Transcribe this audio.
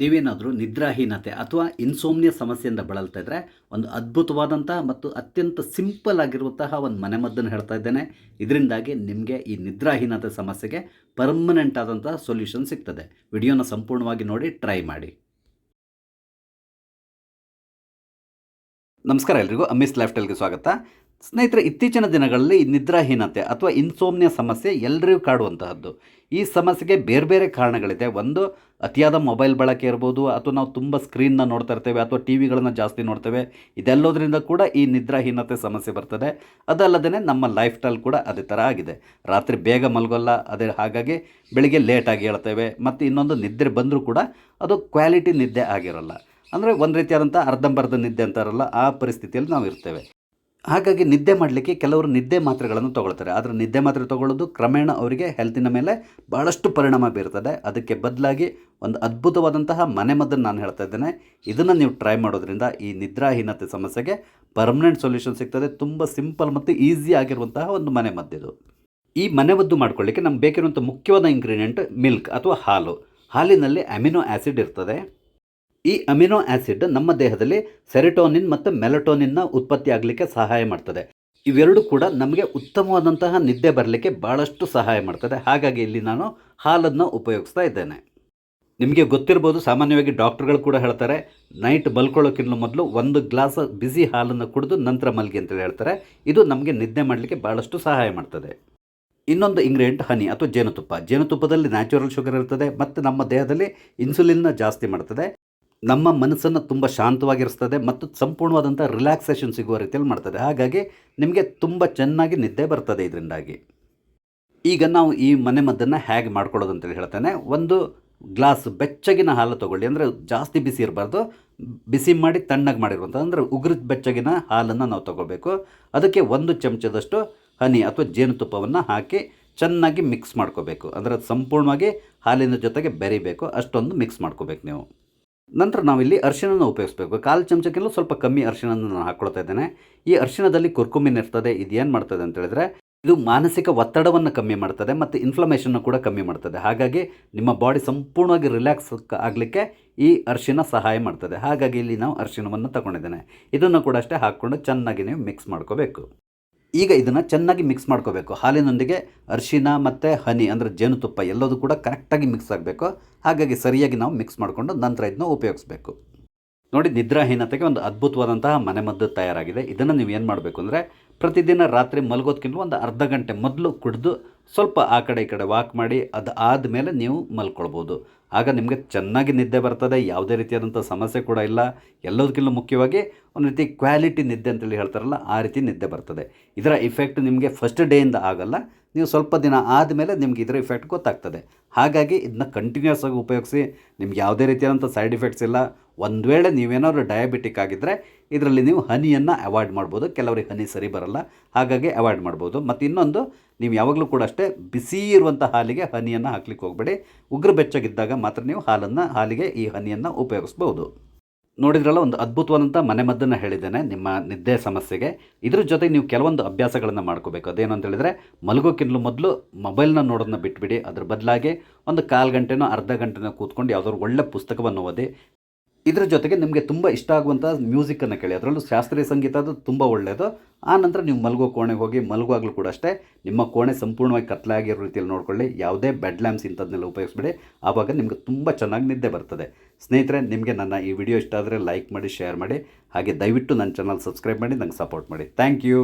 ನೀವೇನಾದರೂ ನಿದ್ರಾಹೀನತೆ ಅಥವಾ ಇನ್ಸೋಮ್ನಿಯ ಸಮಸ್ಯೆಯಿಂದ ಬಳಲ್ತಾ ಇದ್ದರೆ ಒಂದು ಅದ್ಭುತವಾದಂಥ ಮತ್ತು ಅತ್ಯಂತ ಸಿಂಪಲ್ ಆಗಿರುವಂತಹ ಒಂದು ಮನೆಮದ್ದನ್ನು ಹೇಳ್ತಾ ಇದ್ದೇನೆ. ಇದರಿಂದಾಗಿ ನಿಮಗೆ ಈ ನಿದ್ರಾಹೀನತೆ ಸಮಸ್ಯೆಗೆ ಪರ್ಮನೆಂಟ್ ಆದಂತಹ ಸೊಲ್ಯೂಷನ್ ಸಿಗ್ತದೆ. ವಿಡಿಯೋನ ಸಂಪೂರ್ಣವಾಗಿ ನೋಡಿ ಟ್ರೈ ಮಾಡಿ. ನಮಸ್ಕಾರ ಎಲ್ರಿಗೂ. ಅಮ್ಮಿಸ್ ಲೈಫ್ ಸ್ಟೈಲ್ಗೆ ಸ್ವಾಗತ. ಸ್ನೇಹಿತರೆ, ಇತ್ತೀಚಿನ ದಿನಗಳಲ್ಲಿ ನಿದ್ರಾಹೀನತೆ ಅಥವಾ ಇನ್ಸೋಮ್ನಿಯ ಸಮಸ್ಯೆ ಎಲ್ಲರಿಗೂ ಕಾಡುವಂತಹದ್ದು. ಈ ಸಮಸ್ಯೆಗೆ ಬೇರೆ ಬೇರೆ ಕಾರಣಗಳಿದೆ. ಒಂದು, ಅತಿಯಾದ ಮೊಬೈಲ್ ಬಳಕೆ ಇರ್ಬೋದು, ಅಥವಾ ನಾವು ತುಂಬ ಸ್ಕ್ರೀನ್ನ ನೋಡ್ತಾ ಇರ್ತೇವೆ, ಅಥವಾ ಟಿ ವಿಗಳನ್ನು ಜಾಸ್ತಿ ನೋಡ್ತೇವೆ. ಇದೆಲ್ಲೋದ್ರಿಂದ ಕೂಡ ಈ ನಿದ್ರಾಹೀನತೆ ಸಮಸ್ಯೆ ಬರ್ತದೆ. ಅದಲ್ಲದೆ ನಮ್ಮ ಲೈಫ್ ಸ್ಟೈಲ್ ಕೂಡ ಅದೇ ಥರ ಆಗಿದೆ. ರಾತ್ರಿ ಬೇಗ ಮಲಗೋಲ್ಲ, ಅದೇ ಹಾಗಾಗಿ ಬೆಳಿಗ್ಗೆ ಲೇಟಾಗಿ ಹೇಳ್ತೇವೆ ಮತ್ತು ಇನ್ನೊಂದು ನಿದ್ರೆ ಬಂದರೂ ಕೂಡ ಅದು ಕ್ವಾಲಿಟಿ ನಿದ್ದೆ ಆಗಿರೋಲ್ಲ. ಅಂದರೆ ಒಂದು ರೀತಿಯಾದಂಥ ಅರ್ಧಂಬರ್ಧ ನಿದ್ದೆ ಅಂತಾರಲ್ಲ, ಆ ಪರಿಸ್ಥಿತಿಯಲ್ಲಿ ನಾವು ಇರ್ತೇವೆ. ಹಾಗಾಗಿ ನಿದ್ದೆ ಮಾಡಲಿಕ್ಕೆ ಕೆಲವರು ನಿದ್ದೆ ಮಾತ್ರೆಗಳನ್ನು ತಗೊಳ್ತಾರೆ. ಆದರೆ ನಿದ್ದೆ ಮಾತ್ರೆ ತೊಗೊಳ್ಳೋದು ಕ್ರಮೇಣ ಅವರಿಗೆ ಹೆಲ್ತಿನ ಮೇಲೆ ಭಾಳಷ್ಟು ಪರಿಣಾಮ ಬೀರ್ತದೆ. ಅದಕ್ಕೆ ಬದಲಾಗಿ ಒಂದು ಅದ್ಭುತವಾದಂತಹ ಮನೆಮದ್ದನ್ನು ನಾನು ಹೇಳ್ತಾ ಇದ್ದೇನೆ. ಇದನ್ನು ನೀವು ಟ್ರೈ ಮಾಡೋದ್ರಿಂದ ಈ ನಿದ್ರಾಹೀನತೆ ಸಮಸ್ಯೆಗೆ ಪರ್ಮನೆಂಟ್ ಸೊಲ್ಯೂಷನ್ ಸಿಗ್ತದೆ. ತುಂಬ ಸಿಂಪಲ್ ಮತ್ತು ಈಸಿ ಆಗಿರುವಂತಹ ಒಂದು ಮನೆಮದ್ದಿದು ಈ ಮನೆಮದ್ದು ಮಾಡ್ಕೊಳ್ಳಿಕ್ಕೆ ನಮ್ಗೆ ಬೇಕಿರುವಂಥ ಮುಖ್ಯವಾದ ಇಂಗ್ರೀಡಿಯೆಂಟ್ ಮಿಲ್ಕ್ ಅಥವಾ ಹಾಲು. ಹಾಲಿನಲ್ಲಿ ಅಮಿನೋ ಆ್ಯಸಿಡ್ ಇರ್ತದೆ. ಈ ಅಮಿನೋ ಆಸಿಡ್ ನಮ್ಮ ದೇಹದಲ್ಲಿ ಸೆರೆಟೋನಿನ್ ಮತ್ತು ಮೆಲಟೋನಿನ್ನ ಉತ್ಪತ್ತಿ ಆಗಲಿಕ್ಕೆ ಸಹಾಯ ಮಾಡ್ತದೆ. ಇವೆರಡು ಕೂಡ ನಮಗೆ ಉತ್ತಮವಾದಂತಹ ನಿದ್ದೆ ಬರಲಿಕ್ಕೆ ಭಾಳಷ್ಟು ಸಹಾಯ ಮಾಡ್ತದೆ. ಹಾಗಾಗಿ ಇಲ್ಲಿ ನಾನು ಹಾಲನ್ನು ಉಪಯೋಗಿಸ್ತಾ ಇದ್ದೇನೆ. ನಿಮಗೆ ಗೊತ್ತಿರ್ಬೋದು, ಸಾಮಾನ್ಯವಾಗಿ ಡಾಕ್ಟ್ರುಗಳು ಕೂಡ ಹೇಳ್ತಾರೆ, ನೈಟ್ ಮಲ್ಕೊಳ್ಳೋಕ್ಕಿಂತ ಮೊದಲು ಒಂದು ಗ್ಲಾಸ್ ಬಿಸಿ ಹಾಲನ್ನು ಕುಡಿದು ನಂತರ ಮಲ್ಗಿ ಅಂತೇಳಿ ಹೇಳ್ತಾರೆ. ಇದು ನಮಗೆ ನಿದ್ದೆ ಮಾಡಲಿಕ್ಕೆ ಭಾಳಷ್ಟು ಸಹಾಯ ಮಾಡ್ತದೆ. ಇನ್ನೊಂದು ಇಂಗ್ರೀಡಿಯೆಂಟ್ ಹನಿ ಅಥವಾ ಜೇನುತುಪ್ಪ. ಜೇನುತುಪ್ಪದಲ್ಲಿ ನ್ಯಾಚುರಲ್ ಶುಗರ್ ಇರ್ತದೆ ಮತ್ತು ನಮ್ಮ ದೇಹದಲ್ಲಿ ಇನ್ಸುಲಿನ್ನ ಜಾಸ್ತಿ ಮಾಡ್ತದೆ. ನಮ್ಮ ಮನಸ್ಸನ್ನು ತುಂಬ ಶಾಂತವಾಗಿರಿಸ್ತದೆ ಮತ್ತು ಸಂಪೂರ್ಣವಾದಂಥ ರಿಲ್ಯಾಕ್ಸೇಷನ್ ಸಿಗುವ ರೀತಿಯಲ್ಲಿ ಮಾಡ್ತದೆ. ಹಾಗಾಗಿ ನಿಮಗೆ ತುಂಬ ಚೆನ್ನಾಗಿ ನಿದ್ದೆ ಬರ್ತದೆ ಇದರಿಂದಾಗಿ. ಈಗ ನಾವು ಈ ಮನೆ ಮದ್ದನ್ನು ಹೇಗೆ ಮಾಡ್ಕೊಳ್ಳೋದು ಅಂತೇಳಿ ಹೇಳ್ತೇನೆ. ಒಂದು ಗ್ಲಾಸ್ ಬೆಚ್ಚಗಿನ ಹಾಲು ತೊಗೊಳ್ಳಿ. ಅಂದರೆ ಜಾಸ್ತಿ ಬಿಸಿ ಇರಬಾರ್ದು. ಬಿಸಿ ಮಾಡಿ ತಣ್ಣಗೆ ಮಾಡಿರುವಂಥ ಅಂದರೆ ಉಗುರು ಬೆಚ್ಚಗಿನ ಹಾಲನ್ನು ನಾವು ತೊಗೋಬೇಕು. ಅದಕ್ಕೆ ಒಂದು ಚಮಚದಷ್ಟು ಹನಿ ಅಥವಾ ಜೇನುತುಪ್ಪವನ್ನು ಹಾಕಿ ಚೆನ್ನಾಗಿ ಮಿಕ್ಸ್ ಮಾಡ್ಕೋಬೇಕು. ಅಂದರೆ ಅದು ಸಂಪೂರ್ಣವಾಗಿ ಹಾಲಿನ ಜೊತೆಗೆ ಬೆರಿಬೇಕು. ಅಷ್ಟೊಂದು ಮಿಕ್ಸ್ ಮಾಡ್ಕೋಬೇಕು ನೀವು. ನಂತರ ನಾವಿಲ್ಲಿ ಅರಿಶಿಣನ ಉಪಯೋಗಿಸ್ಬೇಕು. ಕಾಲು ಚಮಚಕ್ಕಿಂತ ಸ್ವಲ್ಪ ಕಮ್ಮಿ ಅರಿಶಿಣನ ನಾನು ಹಾಕ್ಕೊಳ್ತಾ ಇದ್ದೇನೆ. ಈ ಅರಿಶಿಣದಲ್ಲಿ ಕುರ್ಕುಮಿನ್ ಇರ್ತದೆ ಇದೇನು ಮಾಡ್ತದೆ ಅಂತ ಹೇಳಿದ್ರೆ, ಇದು ಮಾನಸಿಕ ಒತ್ತಡವನ್ನು ಕಮ್ಮಿ ಮಾಡ್ತದೆ ಮತ್ತು ಇನ್ಫ್ಲಮೇಷನ್ನು ಕೂಡ ಕಮ್ಮಿ ಮಾಡ್ತದೆ. ಹಾಗಾಗಿ ನಿಮ್ಮ ಬಾಡಿ ಸಂಪೂರ್ಣವಾಗಿ ರಿಲ್ಯಾಕ್ಸ್ ಆಗಲಿಕ್ಕೆ ಈ ಅರಿಶಿನ ಸಹಾಯ ಮಾಡ್ತದೆ. ಹಾಗಾಗಿ ಇಲ್ಲಿ ನಾವು ಅರಿಶಿಣವನ್ನು ತಗೊಂಡಿದ್ದೇನೆ. ಇದನ್ನು ಕೂಡ ಅಷ್ಟೇ ಹಾಕ್ಕೊಂಡು ಚೆನ್ನಾಗಿ ನೀವು ಮಿಕ್ಸ್ ಮಾಡ್ಕೋಬೇಕು. ಈಗ ಇದನ್ನು ಚೆನ್ನಾಗಿ ಮಿಕ್ಸ್ ಮಾಡ್ಕೋಬೇಕು. ಹಾಲಿನೊಂದಿಗೆ ಅರಿಶಿನ ಮತ್ತು ಹನಿ ಅಂದರೆ ಜೇನುತುಪ್ಪ ಎಲ್ಲದೂ ಕೂಡ ಕರೆಕ್ಟಾಗಿ ಮಿಕ್ಸ್ ಆಗಬೇಕು. ಹಾಗಾಗಿ ಸರಿಯಾಗಿ ನಾವು ಮಿಕ್ಸ್ ಮಾಡಿಕೊಂಡು ನಂತರ ಇದನ್ನ ಉಪಯೋಗಿಸ್ಬೇಕು. ನೋಡಿ, ನಿದ್ರಾಹೀನತೆಗೆ ಒಂದು ಅದ್ಭುತವಾದಂತಹ ಮನೆಮದ್ದು ತಯಾರಾಗಿದೆ. ಇದನ್ನು ನೀವು ಏನು ಮಾಡಬೇಕು ಅಂದರೆ ಪ್ರತಿದಿನ ರಾತ್ರಿ ಮಲಗೋದಕ್ಕಿಂತ ಒಂದು ಅರ್ಧ ಗಂಟೆ ಮೊದಲು ಕುಡಿದು ಸ್ವಲ್ಪ ಆ ಕಡೆ ಈ ಕಡೆ ವಾಕ್ ಮಾಡಿ ಅದು ಆದಮೇಲೆ ನೀವು ಮಲ್ಕೊಳ್ಬೋದು. ಆಗ ನಿಮಗೆ ಚೆನ್ನಾಗಿ ನಿದ್ದೆ ಬರ್ತದೆ, ಯಾವುದೇ ರೀತಿಯಾದಂಥ ಸಮಸ್ಯೆ ಕೂಡ ಇಲ್ಲ. ಎಲ್ಲದಕ್ಕಿಂತ ಮುಖ್ಯವಾಗಿ ಒಂದು ರೀತಿ ಕ್ವಾಲಿಟಿ ನಿದ್ದೆ ಅಂತೇಳಿ ಹೇಳ್ತಾರಲ್ಲ, ಆ ರೀತಿ ನಿದ್ದೆ ಬರ್ತದೆ. ಇದರ ಇಫೆಕ್ಟ್ ನಿಮಗೆ ಫಸ್ಟ್ ಡೇಯಿಂದ ಆಗಲ್ಲ, ನೀವು ಸ್ವಲ್ಪ ದಿನ ಆದಮೇಲೆ ನಿಮ್ಗೆ ಇದರ ಇಫೆಕ್ಟ್ ಗೊತ್ತಾಗ್ತದೆ. ಹಾಗಾಗಿ ಇದನ್ನ ಕಂಟಿನ್ಯೂಸ್ ಆಗಿ ಉಪಯೋಗಿಸಿ, ನಿಮ್ಗೆ ಯಾವುದೇ ರೀತಿಯಾದಂಥ ಸೈಡ್ ಇಫೆಕ್ಟ್ಸ್ ಇಲ್ಲ. ಒಂದು ವೇಳೆ ನೀವೇನಾದ್ರು ಡಯಾಬಿಟಿಕ್ ಆಗಿದ್ದರೆ ಇದರಲ್ಲಿ ನೀವು ಹನಿಯನ್ನು ಅವಾಯ್ಡ್ ಮಾಡ್ಬೋದು. ಕೆಲವರಿಗೆ ಹನಿ ಸರಿ ಬರಲ್ಲ. ಹಾಗಾಗಿ ಅವಾಯ್ಡ್ ಮಾಡ್ಬೋದು. ಮತ್ತು ಇನ್ನೊಂದು, ನೀವು ಯಾವಾಗಲೂ ಕೂಡ ಅಷ್ಟೇ ಬಿಸಿ ಇರುವಂಥ ಹಾಲಿಗೆ ಹನಿಯನ್ನು ಹಾಕ್ಲಿಕ್ಕೆ ಹೋಗಬೇಡಿ. ಉಗ್ರ ಬೆಚ್ಚಗಿದ್ದಾಗ ಮಾತ್ರ ನೀವು ಹಾಲನ್ನು, ಹಾಲಿಗೆ ಈ ಹನಿಯನ್ನು ಉಪಯೋಗಿಸ್ಬೋದು. ನೋಡಿದ್ರಲ್ಲ, ಒಂದು ಅದ್ಭುತವಾದಂಥ ಮನೆಮದ್ದನ್ನು ಹೇಳಿದ್ದೇನೆ ನಿಮ್ಮ ನಿದ್ದೆ ಸಮಸ್ಯೆಗೆ. ಇದ್ರ ಜೊತೆಗೆ ನೀವು ಕೆಲವೊಂದು ಅಭ್ಯಾಸಗಳನ್ನು ಮಾಡ್ಕೋಬೇಕು. ಅದೇನು ಅಂತ ಹೇಳಿದ್ರೆ ಮೊದಲು ಮೊಬೈಲ್ನ ನೋಡೋದನ್ನ ಬಿಟ್ಬಿಡಿ. ಅದ್ರ ಬದಲಾಗಿ ಒಂದು ಕಾಲು ಗಂಟೆನೋ ಅರ್ಧ ಗಂಟೆನೋ ಕೂತ್ಕೊಂಡು ಯಾವುದಾದ್ರು ಒಳ್ಳೆ ಪುಸ್ತಕವನ್ನು ಓದಿ. ಇದ್ರ ಜೊತೆಗೆ ನಿಮಗೆ ತುಂಬ ಇಷ್ಟ ಆಗುವಂಥ ಮ್ಯೂಸಿಕನ್ನು ಕೇಳಿ. ಅದರಲ್ಲೂ ಶಾಸ್ತ್ರೀಯ ಸಂಗೀತ ಅದು ತುಂಬ ಒಳ್ಳೆಯದು ಆ ನಂತರ ನೀವು ಮಲಗೋ ಕೋಣೆಗೆ ಹೋಗಿ ಮಲಗುವಾಗಲೂ ಕೂಡ ಅಷ್ಟೇ ನಿಮ್ಮ ಕೋಣೆ ಸಂಪೂರ್ಣವಾಗಿ ಕತ್ಲಾಗಿರೋ ರೀತಿಯಲ್ಲಿ ನೋಡ್ಕೊಳ್ಳಿ. ಯಾವುದೇ ಬೆಡ್ ಲ್ಯಾಂಪ್ಸ್ ಇಂಥದ್ದನ್ನೆಲ್ಲ ಉಪಯೋಗಿಸ್ಬಿಡಿ. ಆವಾಗ ನಿಮಗೆ ತುಂಬ ಚೆನ್ನಾಗಿ ನಿದ್ದೆ ಬರ್ತದೆ. ಸ್ನೇಹಿತರೆ, ನಿಮಗೆ ನನ್ನ ಈ ವಿಡಿಯೋ ಇಷ್ಟ ಆದರೆ ಲೈಕ್ ಮಾಡಿ ಶೇರ್ ಮಾಡಿ. ಹಾಗೆ ದಯವಿಟ್ಟು ನನ್ನ ಚಾನಲ್ ಸಬ್ಸ್ಕ್ರೈಬ್ ಮಾಡಿ, ನಂಗೆ ಸಪೋರ್ಟ್ ಮಾಡಿ. Thank you